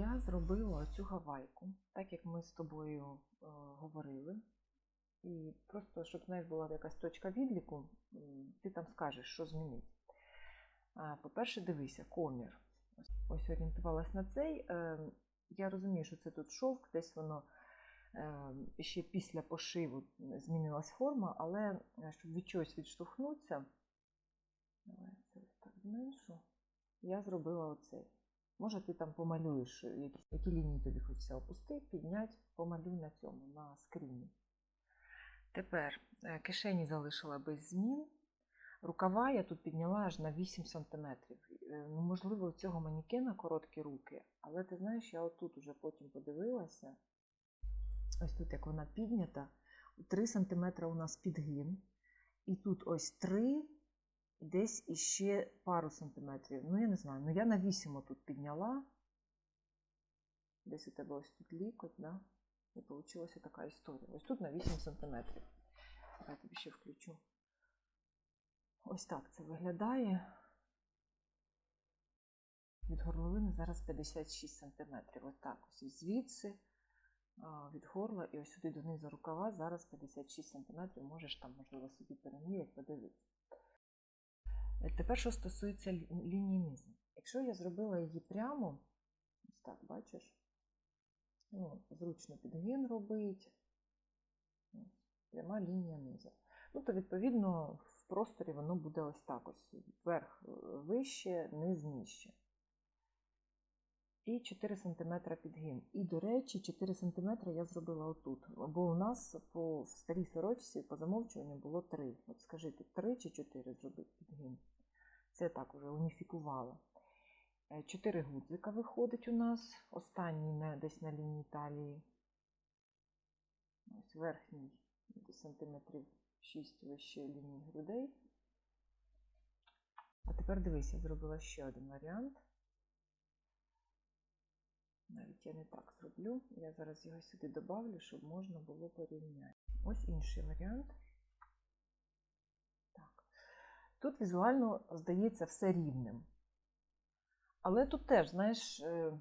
я зробила цю гавайку, так як ми з тобою е, говорили. І просто, щоб знаєш, була якась точка відліку, ти там скажеш, що змінити. По-перше, дивися, комір. Ось- орієнтувалась на цей. Е, Я розумію, що це тут шовк, десь воно е, ще після пошиву змінилась форма, але е, щоб від чогось відштовхнутися, давай це так зменшу, я зробила оцей. Може, ти там помалюєш, е, які, які лінії тобі хочеться опусти, підняти, помалюй на цьому, на скріні. Тепер е, кишені залишила без змін. Рукава я тут підняла аж на 8 см. Ну, можливо, у цього манікена короткі руки, але ти знаєш, я отут уже потім подивилася. Ось тут, як вона піднята, 3 см у нас підгин. І тут ось 3, десь іще пару сантиметрів. Ну, я не знаю, ну я на 8 отут підняла. Десь у тебе ось тут лікоть, да? І вийшла така історія. Ось тут на 8 сантиметрів. Я тобі ще включу. Ось так це виглядає. Від горловини зараз 56 см. Ось так ось звідси від горла і ось сюди донизу рукава зараз 56 см. Можеш там, можливо, собі переміряти, подивитися. Тепер, що стосується лінії низу. Якщо я зробила її прямо, ось так, бачиш, ну, зручно підгін робить, пряма лінія низу. Ну, то, відповідно, в просторі воно буде ось так: ось вверх е, вище, низ нижче. І 4 см підгин. І, до речі, 4 см я зробила отут. Бо у нас по старій сорочці по замовчуванню було 3. От скажи, тут 3 чи 4 зробити підгин. Це так уже уніфікувала. 4 гудзика виходить у нас. Останній на, десь на лінії талії. Ось верхній сантиметрів 6 вище лінії грудей. А тепер дивись, я зробила ще один варіант. Навіть я не так зроблю. Я зараз його сюди добавлю, щоб можна було порівняти. Ось інший варіант. Так. Тут візуально здається все рівним. Але тут теж, знаєш, е,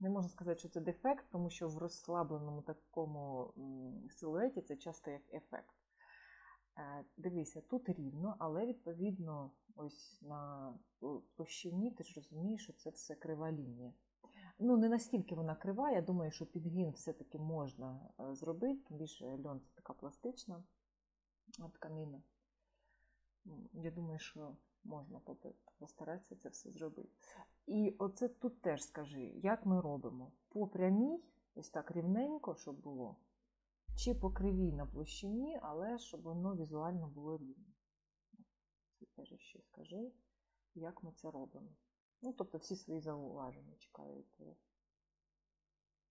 не можна сказати, що це дефект, тому що в розслабленому такому силуеті це часто як ефект. Е, Дивися, тут рівно, але відповідно, ось на площині ти ж розумієш, що це все крива лінія. Ну, не настільки вона крива, я думаю, що підгін все-таки можна е, зробити, тим більше льон це така пластична тканина. Я думаю, що можна постаратися це все зробити. І оце тут теж скажи, як ми робимо? По прямій, ось так рівненько, щоб було, чи по кривій на площині, але щоб воно візуально було рівно. Це теж ще скажи, як ми це робимо. Ну, тобто всі свої зауваження чекають. тебе.